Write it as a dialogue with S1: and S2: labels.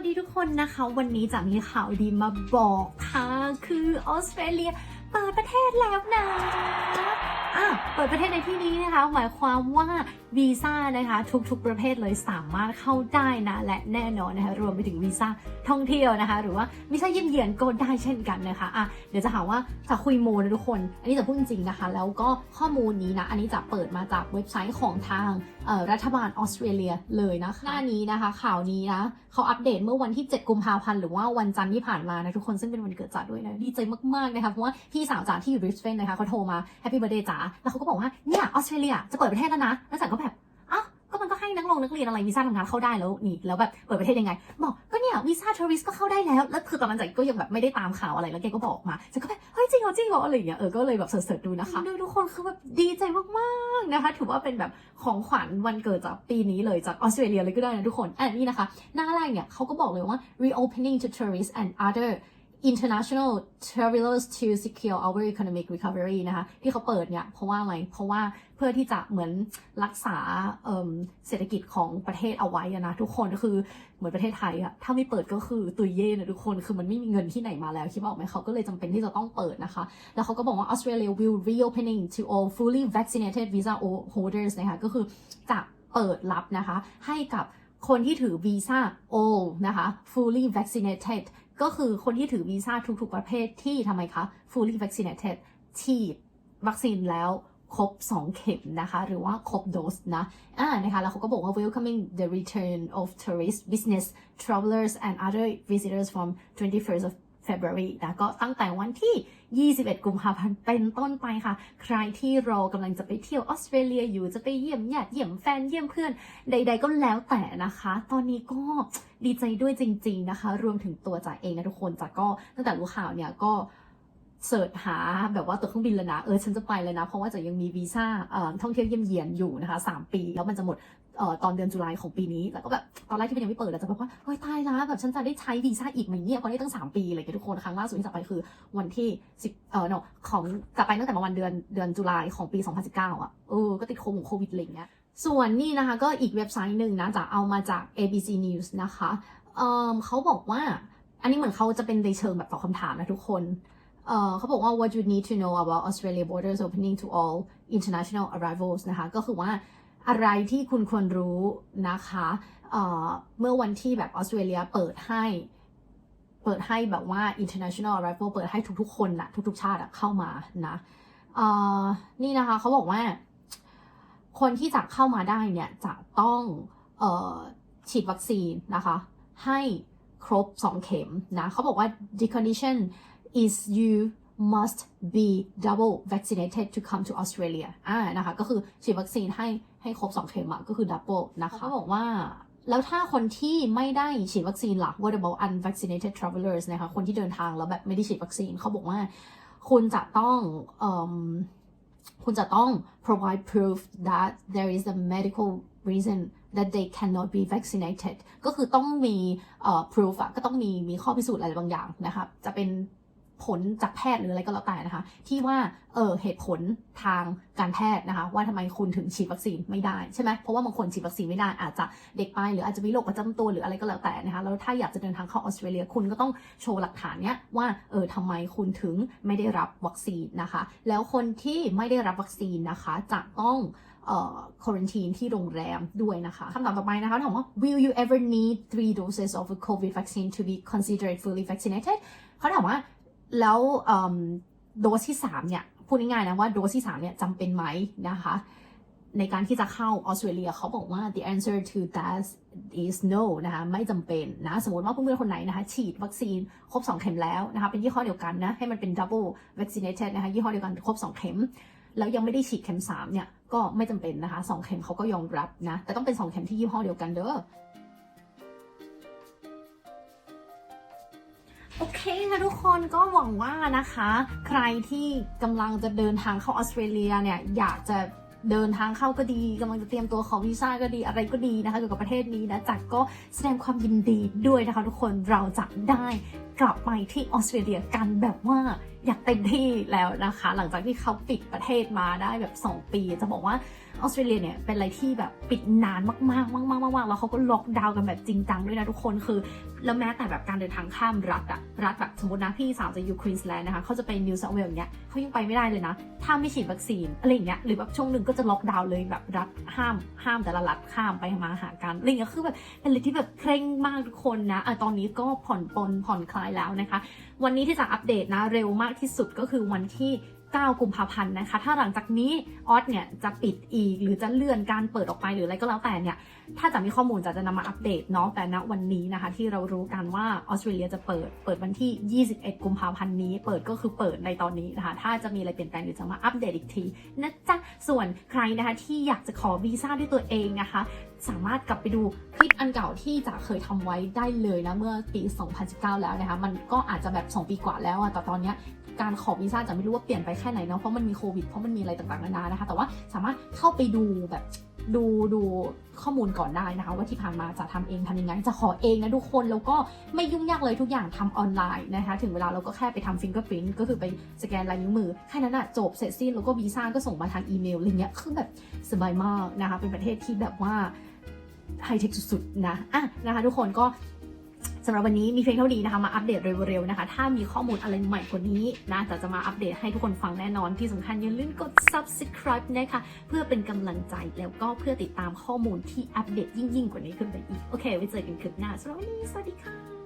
S1: วัสดีทุกคนนะคะ วันนี้จะมีข่าวดีมาบอกค่ะ คือออสเตรเลียเปิดประเทศแล้วนะ อะเปิดประเทศในที่นี้นะคะ หมายความว่าวีซ่านะคะ ทุกๆประเภทเลยสามารถเข้าได้นะ และแน่นอนนะคะรวมไปถึงวีซ่าท่องเที่ยวนะคะ หรือว่าวีซ่าเยี่ยมเยียนก็ได้เช่นกันนะคะอะเดี๋ยวจะหาว่าจะคุยโมนะทุกคน อันนี้จะพูดจริงๆนะคะ แล้วก็ข้อมูลนี้นะ อันนี้จะเปิดมาจากเว็บไซต์ของทางเอ่อรัฐบาลออสเตรเลียเลยนะคะหน้านี้นะคะ ข่าวนี้นะเขาอัปเดตเมื่อวันที่ 7 กุมภาพันธ์หรือว่าวันจันทร์ที่ผ่านมานะทุกคนซึ่งเป็นวันเกิดจ๋าด้วยนะดีใจมากๆนะคะเพราะว่าพี่สาวจ๋าที่อยู่บริสเบนนะคะเขาโทรมาแฮปปี้เบ t ร์ a เดย์จ๋าแล้วเขาก็บอกว่าเนี่ยออสเตรเลียจะเปิดประเทศแล้วนะแล้วจ๋าก็แบบอ้าวก็มันก็ให้นักลงนักเรียนอะไรวีซ่าทำงานเข้าได้แล้วนี่แล้วแบบเปิดประเทศยังไง บอกก็เนี่ยวีซ่าทัวริสก็เข้าได้แล้วแล้วคือตอนนั้นจ๋าก็ยังแบบไม่ได้ตามข่าวอะไรแล้วแกก็บอกมาจ๋าก็แบบเฮ้ยจริงเหรอจริงเหรออะไรอย่างเงี้ยเออก็เลยแบบเสิร์ชๆดูนะคะดูทุกคนคือแบบดีใจมากๆนะคะถือว่าเป็นแบบของขวัญวันเกิดจากปีนี้เลยจากออสเตรเลียเลยก็ได้นะทุกคนอันนี้นะคะ หน้าแรกเนี่ยเขาก็บอกเลยว่า reopening to tourists and other international travelers to secure our economic recovery นะคะที่เขาเปิดเนี่ยเพราะว่าอะไร เพราะว่าเพื่อที่จะเหมือนรักษาเเศรษฐกิจของประเทศเอาไว้นะทุกคนก็คือเหมือนประเทศไทยอะถ้าไม่เปิดก็คือตุยเย่นะทุกคนคือมันไม่มีเงินที่ไหนมาแล้วคิดว่าออกไหมเขาก็เลยจำเป็นที่จะต้องเปิดนะคะ แล้วเขาก็บอกว่า Australia will reopening to all fully vaccinated visa holders นะคะก็คือจะเปิดรับนะคะให้กับคนที่ถือวีซ่า all นะคะ fully vaccinated ก็คือคนที่ถือวีซ่าทุกๆประเภทที่ทำไมคะ fully vaccinated ฉีดวัคซีนแล้วครบ 2 เข็มนะคะ หรือว่าครบโดสนะอ่านะคะ แล้วเขาก็บอกว่า welcoming the return of tourists business travelers and other visitors from 21st of February นะก็ตั้งแต่วันที่ 21 กุมภาพันธ์เป็นต้นไปค่ะ ใครที่รอกำลังจะไปเที่ยวออสเตรเลียอยู่จะไปเยี่ยมญาติเยี่ยมแฟนเยี่ยมเพื่อน ใด ๆ ก็แล้วแต่นะคะ ตอนนี้ก็ดีใจด้วยจริง ๆนะคะ รวมถึงตัวจ๋าเองนะทุกคนจ๋าก็ตั้งแต่รู้ข่าวเนี่ยก็ เสิร์ชหาแบบว่าตัวเครื่องบินแล้วนะ เออฉันจะไปเลยนะ เพราะว่าจะยังมีวีซ่าเอ่อท่องเที่ยวเยี่ยมเยียนอยู่นะคะ3ปี แล้วมันจะหมดเอ่อตอนเดือนตุลาของปีนี้ แล้วก็แบบตอนแรกที่มันยังไม่เปิดอะจะแบบว่าเฮ้ยตายแล้วแบบฉันจะได้ใช้วีซ่าอีกไหมเนี่ยเพราะนี่ตั้ง 3 ปีอะไรอย่างทุกคนครั้งล่าสุดที่จะไปคือวันที่10เอ่อ no ของจะไปตั้งแต่ประมาณเดือนเดือนตุลาของปี 2019 อะเออก็ติดโควิดโควิดอะไรเงี้ยส่วนนี่นะคะก็อีกเว็บไซต์หนึ่งนะจะเอามาจาก ABC News นะคะเอ่อเขาบอกว่าอันนี้เหมือนเขาจะเป็นในเชิงแบบตอบคำถามนะทุกคน เขาบอกว่า what you need to know about Australia borders opening to all international arrivals นะคะ ก็คือว่าอะไรที่คุณควรรู้นะคะเเมื่อวันที่แบบออสเตรเลียเปิดให้ เปิดให้แบบว่า international arrival เปิดให้ทุกๆคนนะทุกๆชาติเข้ามานะนี่นะคะเขาบอกว่า คนที่จะเข้ามาได้เนี่ยจะต้องฉีดวัคซีนนะคะ ให้ครบ 2 เข็มนะเขาบอกว่า the condition is you must be double vaccinated to come to Australia อ่านะคะ ก็คือฉีดวัคซีนให้ให้ครบ 2 เข็มอะก็คือ double นะคะเขาบอกว่าแล้วถ้าคนที่ไม่ได้ฉีดวัคซีนล่ะ what about unvaccinated travelers นะคะ คนที่เดินทางแล้วแบบไม่ได้ฉีดวัคซีน เขาบอกว่า คุณจะต้องเอิ่มคุณจะต้อง provide proof that there is a medical reason that they cannot be vaccinated ก็คือต้องมีเอ่อ proof อะก็ต้องมีมีข้อพิสูจน์อะไรบางอย่างนะคะ จะเป็น ผลจากแพทย์หรืออะไรก็แล้วแต่นะคะ ที่ว่าเออเหตุผลทางการแพทย์นะคะ ว่าทำไมคุณถึงฉีดวัคซีนไม่ได้ใช่ไหมเพราะว่าบางคนฉีดวัคซีนไม่ได้อาจจะเด็กไปหรืออาจจะมีโรคประจำตัวหรืออะไรก็แล้วแต่นะคะแล้วถ้าอยากจะเดินทางเข้าออสเตรเลียคุณก็ต้องโชว์หลักฐานเนี้ยว่าเออทำไมคุณถึงไม่ได้รับวัคซีนนะคะ แล้วคนที่ไม่ได้รับวัคซีนนะคะจะต้องเอ่อ quarantine ที่โรงแรมด้วยนะคะคำถามต่อไปนะคะถามว่า will you ever need three doses of a COVID vaccine to be considered fully vaccinated เขาถามว่า แล้วโดสที่ 3 เนี่ย พูดง่ายๆนะว่าโดสที่ 3 เนี่ยจำเป็นไหมนะคะ ในการที่จะเข้าออสเตรเลียเขาบอกว่า the answer to that is no นะคะ ไม่จำเป็นนะ สมมติว่าเพื่อนๆคนไหนนะคะ ฉีดวัคซีนครบ 2 เข็มแล้วนะคะ เป็นยี่ห้อเดียวกันนะ ให้มันเป็น double vaccinated นะคะ ยี่ห้อเดียวกันครบ 2 เข็ม แล้วยังไม่ได้ฉีดเข็ม 3 เนี่ย ก็ไม่จำเป็นนะคะ 2 เข็มเขาก็ยอมรับนะ แต่ต้องเป็น 2 เข็มที่ยี่ห้อเดียวกันเด้อ โอเคค่ะทุกคนก็หวังว่านะคะ ใครที่กำลังจะเดินทางเข้าออสเตรเลียเนี่ยอยากจะเดินทางเข้าก็ดีกำลังจะเตรียมตัวขอวีซ่าก็ดีอะไรก็ดีนะคะเกี่ยวกับประเทศนี้นะจักก็แสดงความยินดีด้วยนะคะทุกคนเราจะได้กลับไปที่ออสเตรเลียกันแบบว่าอยากเต็มที่แล้วนะคะ หลังจากที่เขาปิดประเทศมาได้แบบ 2 ปี จะบอกว่า ออสเตรเลียเนี่ยเป็นอะไรที่แบบปิดนานมากๆมากๆมากๆแล้วเขาก็ล็อกดาวน์กันแบบจริงจังด้วยนะทุกคนคือ แล้วแม้แต่แบบการเดินทางข้ามรัฐอะรัฐแบบสมมตินะพี่สาวจะอยู่ควีนส์แลนด์นะคะเขาจะไปนิวเซาท์เวลส์เนี้ยเขายังไปไม่ได้เลยนะ ถ้าไม่ฉีดวัคซีนอะไรอย่างเงี้ยหรือแบบช่วงหนึ่งก็จะล็อกดาวน์เลยแบบรัฐห้ามห้ามแต่ละรัฐข้ามไปมาหากันอะไรอย่างเงี้ยคือแบบเป็นอะไรที่แบบเคร่งมากทุกคนนะอะตอนนี้ก็ผ่อนปลนผ่อนคลายแล้วนะคะ วันนี้ที่จะอัปเดตนะเร็วมากที่สุดก็คือวันที่ 9 กุมภาพันธ์นะคะ ถ้าหลังจากนี้ออสเนี่ยจะปิดอีก หรือจะเลื่อนการเปิดออกไปหรืออะไรก็แล้วแต่เนี่ย ถ้าจะมีข้อมูลจะจะนำมาอัปเดตเนาะ แต่ณวันนี้นะคะ ที่เรารู้กันว่าออสเตรเลียจะเปิด เปิดวันที่ 21 กุมภาพันธ์นี้ เปิดก็คือเปิดในตอนนี้นะคะ ถ้าจะมีอะไรเปลี่ยนแปลงเดี๋ยวจะมาอัปเดตอีกทีนะจ๊ะ ส่วนใครนะคะที่อยากจะขอวีซ่าด้วยตัวเองนะคะ สามารถกลับไปดูคลิปอันเก่าที่จะเคยทำไว้ได้เลยนะเมื่อปี 2019 แล้วนะคะ มันก็อาจจะแบบ 2 ปีกว่าแล้วอะแต่ตอนเนี้ยการขอวีซ่าจะไม่รู้ว่าเปลี่ยนไปแค่ไหนเนาะเพราะมันมีโควิดเพราะมันมีอะไรต่างๆนานานะคะ แต่ว่าสามารถเข้าไปดูแบบดูดูข้อมูลก่อนได้นะคะ ว่าที่ผ่านมาจะทำเองทำยังไง จะขอเองนะทุกคนแล้วก็ไม่ยุ่งยากเลยทุกอย่างทำออนไลน์นะคะ ถึงเวลาเราก็แค่ไปทำฟิงเกอร์ i ิ t ก็คือไปสแกนลายนิ้วมือ แค่นั้นอะจบเสร็จสิ้นแล้วก็วีซ่าก็ส่งมาทางอีเมลอะไรเงี้ยคือแบบสบายมากนะคะ เป็นประเทศที่แบบว่าไฮเทคสุดๆนะอะนะคะ ทุกคนก็ สำหรับวันนี้มีเพียงเท่านี้นะคะมาอัปเดตเร็วๆนะคะ ถ้ามีข้อมูลอะไรใหม่กว่านี้นะจะจะมาอัปเดตให้ทุกคนฟังแน่นอนที่สำคัญอย่าลืมกด subscribe นะคะเพื่อเป็นกำลังใจแล้วก็เพื่อติดตามข้อมูลที่อัปเดตยิ่งๆ กว่านี้ขึ้นไปอีก โอเคไว้เจอกันคลิปหน้าสำหรับวันนี้สวัสดีค่ะ